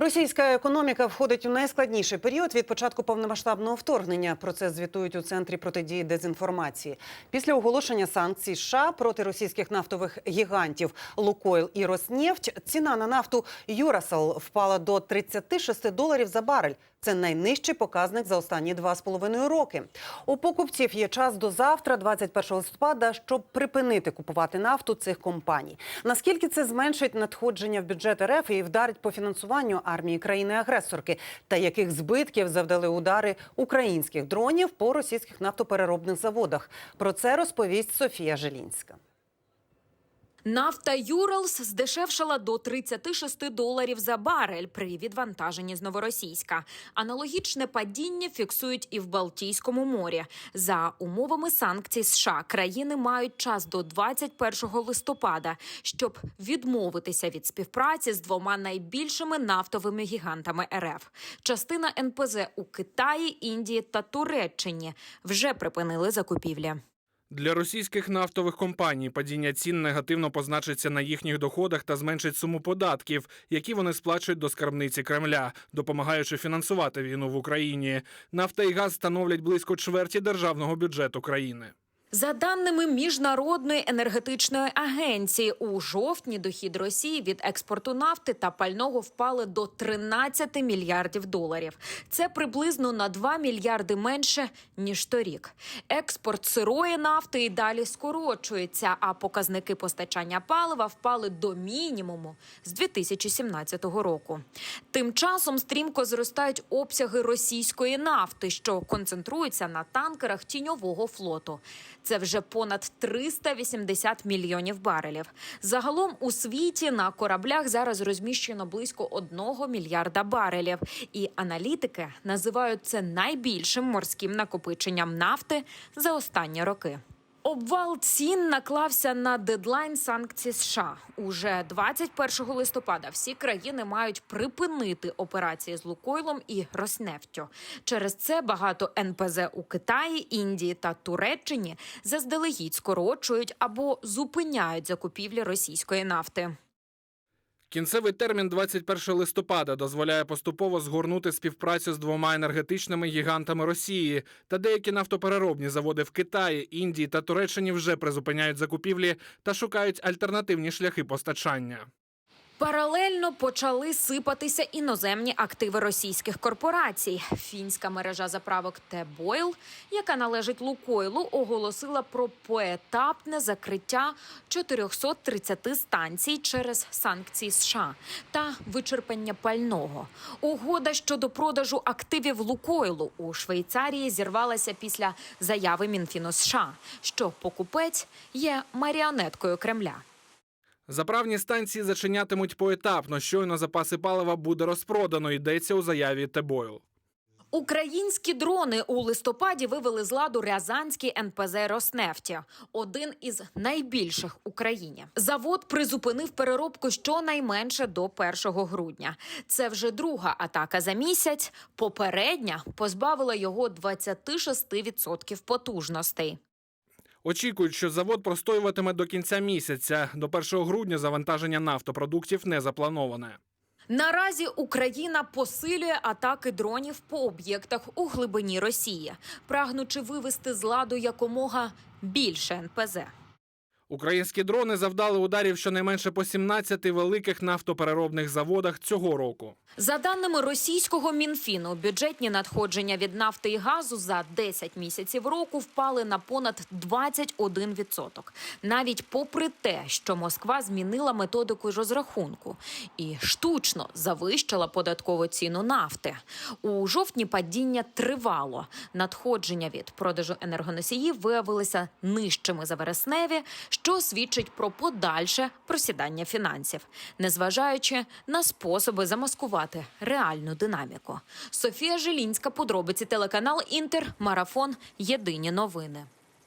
Російська економіка входить у найскладніший період від початку повномасштабного вторгнення. Про це звітують у центрі протидії дезінформації. Після оголошення санкцій США проти російських нафтових гігантів Лукойл і Роснефть ціна на нафту Юрасал впала до 36 доларів за барель. Це найнижчий показник за останні два з половиною роки. У покупців є час до завтра, 21 листопада, щоб припинити купувати нафту цих компаній. Наскільки це зменшить надходження в бюджет РФ і вдарить по фінансуванню армії країни-агресорки, та яких збитків завдали удари українських дронів по російських нафтопереробних заводах? Про це розповість Софія Желінська. Нафта Юралс здешевшала до 36 доларів за барель при відвантаженні з Новоросійська. Аналогічне падіння фіксують і в Балтійському морі. За умовами санкцій США країни мають час до 21 листопада, щоб відмовитися від співпраці з двома найбільшими нафтовими гігантами РФ. Частина НПЗ у Китаї, Індії та Туреччині вже припинили закупівлі. Для російських нафтових компаній падіння цін негативно позначиться на їхніх доходах та зменшить суму податків, які вони сплачують до скарбниці Кремля, допомагаючи фінансувати війну в Україні. Нафта і газ становлять близько чверті державного бюджету країни. За даними міжнародної енергетичної агенції, у жовтні дохід Росії від експорту нафти та пального впали до 13 мільярдів доларів. Це приблизно на 2 мільярди менше ніж торік. Експорт сирої нафти і далі скорочується, а показники постачання палива впали до мінімуму з 2017 року. Тим часом стрімко зростають обсяги російської нафти, що концентруються на танкерах тіньового флоту. Це вже понад 380 мільйонів барелів. Загалом у світі на кораблях зараз розміщено близько 1 мільярда барелів. І аналітики називають це найбільшим морським накопиченням нафти за останні роки. Обвал цін наклався на дедлайн санкцій США. Уже 21 листопада всі країни мають припинити операції з Лукойлом і Роснефтю. Через це багато НПЗ у Китаї, Індії та Туреччині заздалегідь скорочують або зупиняють закупівлі російської нафти. Кінцевий термін 21 листопада дозволяє поступово згорнути співпрацю з двома енергетичними гігантами Росії. Та деякі нафтопереробні заводи в Китаї, Індії та Туреччині вже призупиняють закупівлі та шукають альтернативні шляхи постачання. Паралельно почали сипатися іноземні активи російських корпорацій. Фінська мережа заправок Т-Бойл, яка належить Лукойлу, оголосила про поетапне закриття 430 станцій через санкції США та вичерпання пального. Угода щодо продажу активів Лукойлу у Швейцарії зірвалася після заяви Мінфіну США, що покупець є маріонеткою Кремля. Заправні станції зачинятимуть поетапно. Щойно запаси палива буде розпродано. Йдеться у заяві Тебойл. Українські дрони у листопаді вивели з ладу Рязанський НПЗ Роснефті, один із найбільших в Україні. Завод призупинив переробку щонайменше до 1 грудня. Це вже друга атака за місяць. Попередня позбавила його 26% потужностей. Очікують, що завод простоюватиме до кінця місяця. До 1 грудня завантаження нафтопродуктів не заплановане. Наразі Україна посилює атаки дронів по об'єктах у глибині Росії, прагнучи вивести з ладу якомога більше НПЗ. Українські дрони завдали ударів щонайменше по 17 великих нафтопереробних заводах цього року. За даними російського мінфіну, бюджетні надходження від нафти і газу за 10 місяців року впали на понад 21%. Навіть попри те, що Москва змінила методику розрахунку і штучно завищила податкову ціну нафти. У жовтні падіння тривало. Надходження від продажу енергоносіїв виявилися нижчими за вересневі, що свідчить про подальше просідання фінансів, незважаючи на способи замаскувати реальну динаміку. Софія Жилінська, подробиці телеканал Інтер, марафон. Єдині новини.